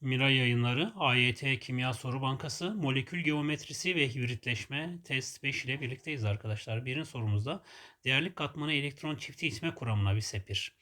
Miray Yayınları, AYT Kimya Soru Bankası, molekül geometrisi ve hibritleşme test 5 ile birlikteyiz arkadaşlar. Birin sorumuzda değerlik katmanı elektron çifti itme kuramına bir sepir.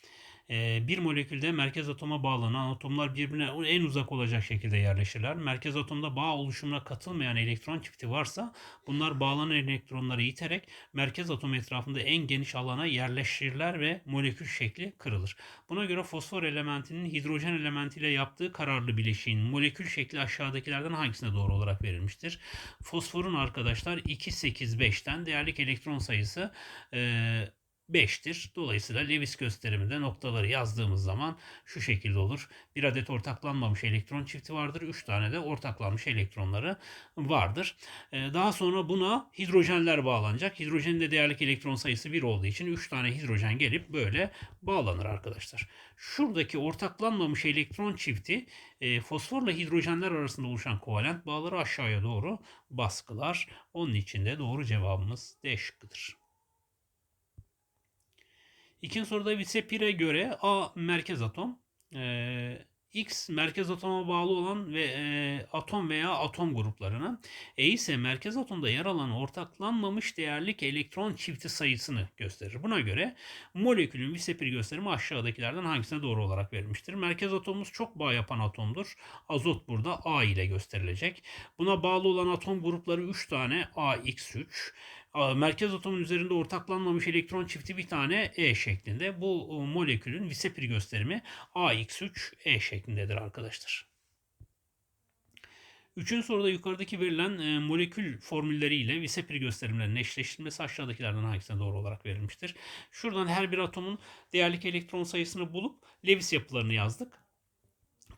Ee, bir molekülde merkez atoma bağlanan atomlar birbirine en uzak olacak şekilde yerleşirler. Merkez atomda bağ oluşumuna katılmayan elektron çifti varsa bunlar bağlanan elektronları iterek merkez atom etrafında en geniş alana yerleşirler ve molekül şekli kırılır. Buna göre fosfor elementinin hidrojen elementiyle yaptığı kararlı bileşiğin molekül şekli aşağıdakilerden hangisine doğru olarak verilmiştir? Fosforun arkadaşlar 2,8,5'ten değerlik elektron sayısı eee 5'tir. Dolayısıyla Lewis gösteriminde noktaları yazdığımız zaman şu şekilde olur. Bir adet ortaklanmamış elektron çifti vardır. 3 tane de ortaklanmış elektronları vardır. Ee, Daha sonra buna hidrojenler bağlanacak. Hidrojenin de değerlik elektron sayısı 1 olduğu için 3 tane hidrojen gelip böyle bağlanır arkadaşlar. Şuradaki ortaklanmamış elektron çifti e, fosforla hidrojenler arasında oluşan kovalent bağları aşağıya doğru baskılar. Onun için de doğru cevabımız D şıkkıdır. İkinci soruda Visepir'e göre A merkez atom, e, X merkez atoma bağlı olan ve e, atom veya atom gruplarına, E ise merkez atomda yer alan ortaklanmamış değerlik elektron çifti sayısını gösterir. Buna göre molekülün Visepir gösterimi aşağıdakilerden hangisine doğru olarak verilmiştir? Merkez atomumuz çok bağ yapan atomdur. Azot burada A ile gösterilecek. Buna bağlı olan atom grupları 3 tane AX3. Merkez atomun üzerinde ortaklanmamış elektron çifti bir tane E şeklinde. Bu e, molekülün Visepir gösterimi AX3E şeklindedir arkadaşlar. Üçüncü soruda yukarıdaki verilen e, molekül formülleriyle Visepir gösterimlerinin eşleştirilmesi aşağıdakilerden hangisine doğru olarak verilmiştir? Şuradan her bir atomun değerlik elektron sayısını bulup Lewis yapılarını yazdık.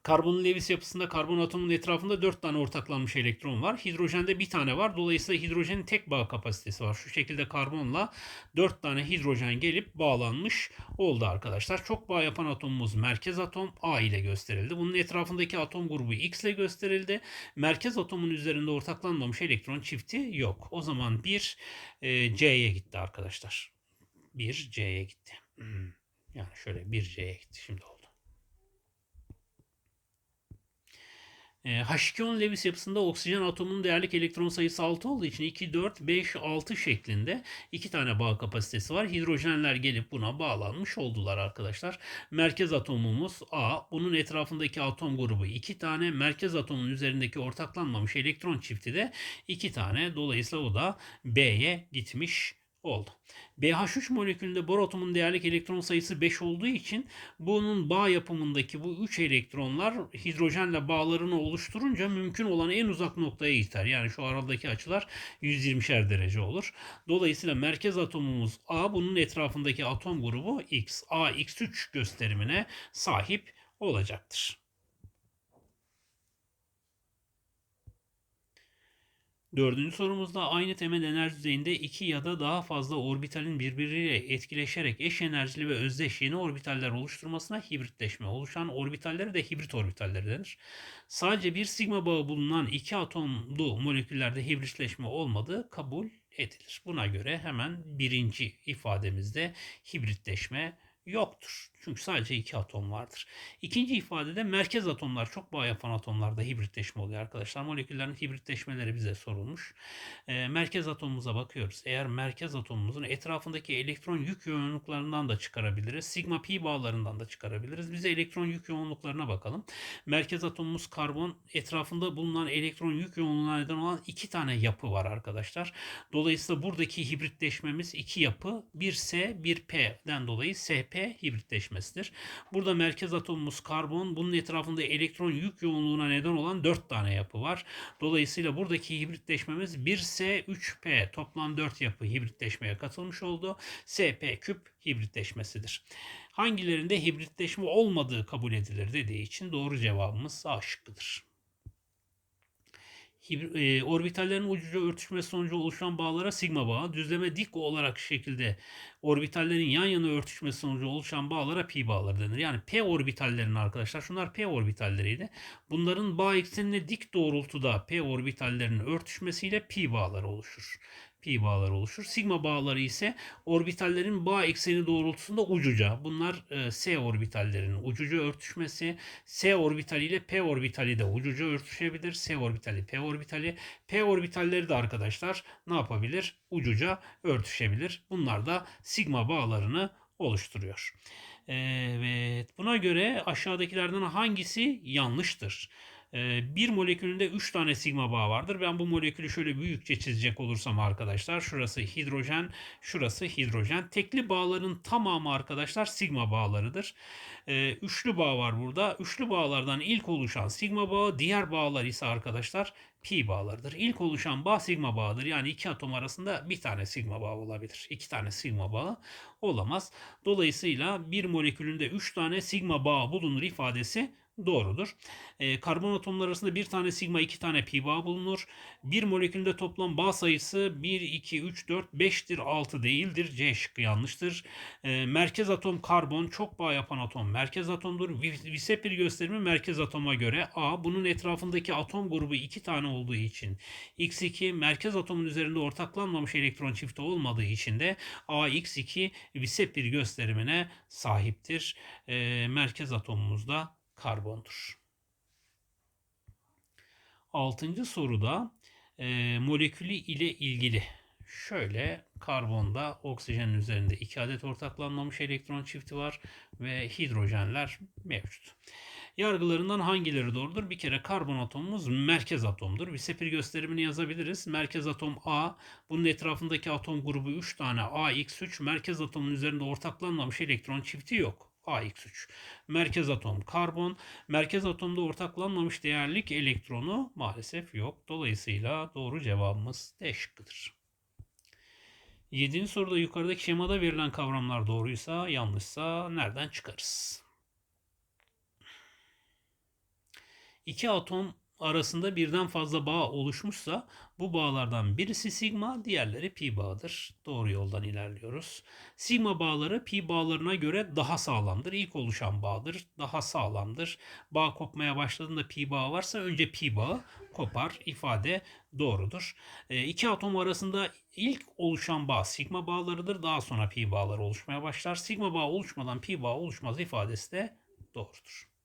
Karbonun Lewis yapısında karbon atomunun etrafında 4 tane ortaklanmış elektron var. Hidrojende bir tane var. Dolayısıyla hidrojenin tek bağ kapasitesi var. Şu şekilde karbonla 4 tane hidrojen gelip bağlanmış oldu arkadaşlar. Çok bağ yapan atomumuz merkez atom A ile gösterildi. Bunun etrafındaki atom grubu X ile gösterildi. Merkez atomun üzerinde ortaklanmamış elektron çifti yok. O zaman 1 e, C'ye gitti arkadaşlar. 1 C'ye gitti. Hmm. Yani şöyle 1 C'ye gitti. Şimdi oldu. E, H2 Lewis yapısında oksijen atomunun değerlik elektron sayısı 6 olduğu için 2, 4, 5, 6 şeklinde iki tane bağ kapasitesi var. Hidrojenler gelip buna bağlanmış oldular arkadaşlar. Merkez atomumuz A. Bunun etrafındaki atom grubu 2 tane. Merkez atomun üzerindeki ortaklanmamış elektron çifti de 2 tane. Dolayısıyla o da B'ye gitmiş oldu. BH3 molekülünde bor atomunun değerlik elektron sayısı 5 olduğu için bunun bağ yapımındaki bu 3 elektronlar hidrojenle bağlarını oluşturunca mümkün olan en uzak noktaya iter. Yani şu aradaki açılar 120'şer derece olur. Dolayısıyla merkez atomumuz A bunun etrafındaki atom grubu X. A X3 gösterimine sahip olacaktır. Dördüncü sorumuzda aynı temel enerji düzeyinde iki ya da daha fazla orbitalin birbiriyle etkileşerek eş enerjili ve özdeş yeni orbitaller oluşturmasına hibritleşme oluşan orbitallere de hibrit orbitaller denir. Sadece bir sigma bağı bulunan iki atomlu moleküllerde hibritleşme olmadığı kabul edilir. Buna göre hemen birinci ifademizde hibritleşme yoktur. Çünkü sadece iki atom vardır. İkinci ifadede merkez atomlar çok bağ yapan atomlarda hibritleşme oluyor arkadaşlar. Moleküllerin hibritleşmeleri bize sorulmuş. E, merkez atomumuza bakıyoruz. Eğer merkez atomumuzun etrafındaki elektron yük yoğunluklarından da çıkarabiliriz. Sigma pi bağlarından da çıkarabiliriz. Bize elektron yük yoğunluklarına bakalım. Merkez atomumuz karbon. Etrafında bulunan elektron yük yoğunluğuna neden olan iki tane yapı var arkadaşlar. Dolayısıyla buradaki hibritleşmemiz iki yapı. Bir S, bir P'den dolayı SP hibritleşmesidir. Burada merkez atomumuz karbon. Bunun etrafında elektron yük yoğunluğuna neden olan 4 tane yapı var. Dolayısıyla buradaki hibritleşmemiz 1S 3P toplam 4 yapı hibritleşmeye katılmış oldu. SP küp hibritleşmesidir. Hangilerinde hibritleşme olmadığı kabul edilir dediği için doğru cevabımız A şıkkıdır. E, orbitallerin ucuca örtüşmesi sonucu oluşan bağlara sigma bağı, düzleme dik olarak şekilde orbitallerin yan yana örtüşmesi sonucu oluşan bağlara pi bağları denir. Yani p orbitallerin arkadaşlar şunlar p orbitalleriydi. Bunların bağ eksenine dik doğrultuda p orbitallerinin örtüşmesiyle pi bağları oluşur. Pi bağları oluşur. Sigma bağları ise orbitallerin bağ ekseni doğrultusunda ucuca. Bunlar e, s orbitallerinin ucuca örtüşmesi. S orbitali ile p orbitali de ucuca örtüşebilir. S orbitali p orbitali. P orbitalleri de arkadaşlar ne yapabilir? Ucuca örtüşebilir. Bunlar da sigma bağlarını oluşturuyor. Evet, buna göre aşağıdakilerden hangisi yanlıştır? Ee, bir molekülünde 3 tane sigma bağ vardır. Ben bu molekülü şöyle büyükçe çizecek olursam arkadaşlar şurası hidrojen, şurası hidrojen. Tekli bağların tamamı arkadaşlar sigma bağlarıdır. Ee, üçlü bağ var burada. Üçlü bağlardan ilk oluşan sigma bağı, diğer bağlar ise arkadaşlar pi bağlarıdır. İlk oluşan bağ sigma bağıdır. Yani iki atom arasında bir tane sigma bağı olabilir. İki tane sigma bağı olamaz. Dolayısıyla bir molekülünde 3 tane sigma bağı bulunur ifadesi doğrudur. E, karbon atomları arasında bir tane sigma, iki tane pi bağ bulunur. Bir molekülde toplam bağ sayısı 1, 2, 3, 4, 5'tir, 6 değildir. C şıkkı yanlıştır. E, merkez atom karbon, çok bağ yapan atom merkez atomdur. Visepir gösterimi merkez atoma göre A. Bunun etrafındaki atom grubu iki tane olduğu için X2 merkez atomun üzerinde ortaklanmamış elektron çifti olmadığı için de AX2 Visepir gösterimine sahiptir. E, merkez atomumuzda karbondur. Altıncı soruda e, molekülü ile ilgili şöyle karbonda oksijenin üzerinde iki adet ortaklanmamış elektron çifti var ve hidrojenler mevcut. Yargılarından hangileri doğrudur? Bir kere karbon atomumuz merkez atomdur. Bir sepir gösterimini yazabiliriz. Merkez atom A. Bunun etrafındaki atom grubu 3 tane AX3. Merkez atomun üzerinde ortaklanmamış elektron çifti yok. AX3. Merkez atom karbon. Merkez atomda ortaklanmamış değerlik elektronu maalesef yok. Dolayısıyla doğru cevabımız D şıkkıdır. 7. soruda yukarıdaki şemada verilen kavramlar doğruysa yanlışsa nereden çıkarız? İki atom arasında birden fazla bağ oluşmuşsa bu bağlardan birisi sigma, diğerleri pi bağıdır. Doğru yoldan ilerliyoruz. Sigma bağları pi bağlarına göre daha sağlamdır. İlk oluşan bağdır, daha sağlamdır. Bağ kopmaya başladığında pi bağı varsa önce pi bağı kopar. İfade doğrudur. E, iki atom arasında ilk oluşan bağ sigma bağlarıdır. Daha sonra pi bağları oluşmaya başlar. Sigma bağı oluşmadan pi bağı oluşmaz ifadesi de doğrudur.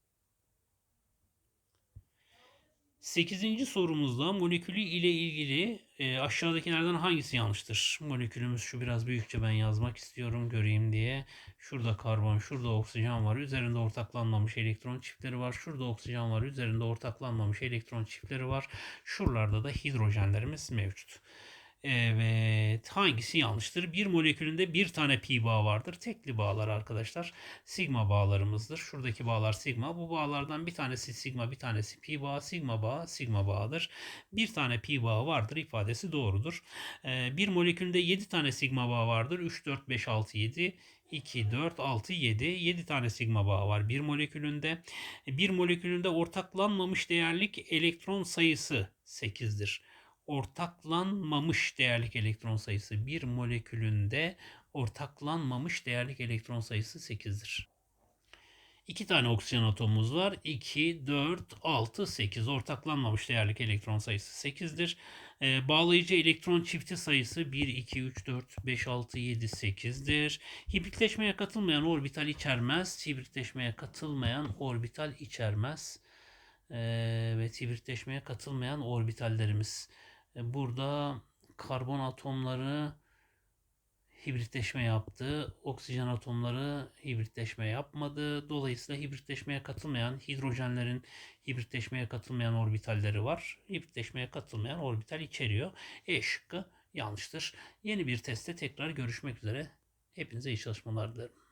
8. sorumuzda molekülü ile ilgili e, aşağıdakilerden hangisi yanlıştır? Molekülümüz şu biraz büyükçe ben yazmak istiyorum göreyim diye. Şurada karbon, şurada oksijen var. Üzerinde ortaklanmamış elektron çiftleri var. Şurada oksijen var. Üzerinde ortaklanmamış elektron çiftleri var. Şuralarda da hidrojenlerimiz mevcut. Evet. Hangisi yanlıştır? Bir molekülünde bir tane pi bağ vardır. Tekli bağlar arkadaşlar. Sigma bağlarımızdır. Şuradaki bağlar sigma. Bu bağlardan bir tanesi sigma, bir tanesi pi bağ. Sigma bağ, sigma bağıdır. Bir tane pi bağı vardır ifadesi doğrudur. Ee, bir molekülünde 7 tane sigma bağ vardır. 3, 4, 5, 6, 7. 2, 4, 6, 7. 7 tane sigma bağı var bir molekülünde. Bir molekülünde ortaklanmamış değerlik elektron sayısı 8'dir ortaklanmamış değerlik elektron sayısı bir molekülünde ortaklanmamış değerlik elektron sayısı 8'dir. İki tane oksijen atomumuz var. 2, 4, 6, 8. Ortaklanmamış değerlik elektron sayısı 8'dir. Ee, bağlayıcı elektron çifti sayısı 1, 2, 3, 4, 5, 6, 7, 8'dir. Hibritleşmeye katılmayan orbital içermez. Hibritleşmeye katılmayan orbital içermez. Ee, ve hibritleşmeye katılmayan orbitallerimiz burada karbon atomları hibritleşme yaptı. Oksijen atomları hibritleşme yapmadı. Dolayısıyla hibritleşmeye katılmayan hidrojenlerin hibritleşmeye katılmayan orbitalleri var. Hibritleşmeye katılmayan orbital içeriyor. E şıkkı yanlıştır. Yeni bir testte tekrar görüşmek üzere. Hepinize iyi çalışmalar dilerim.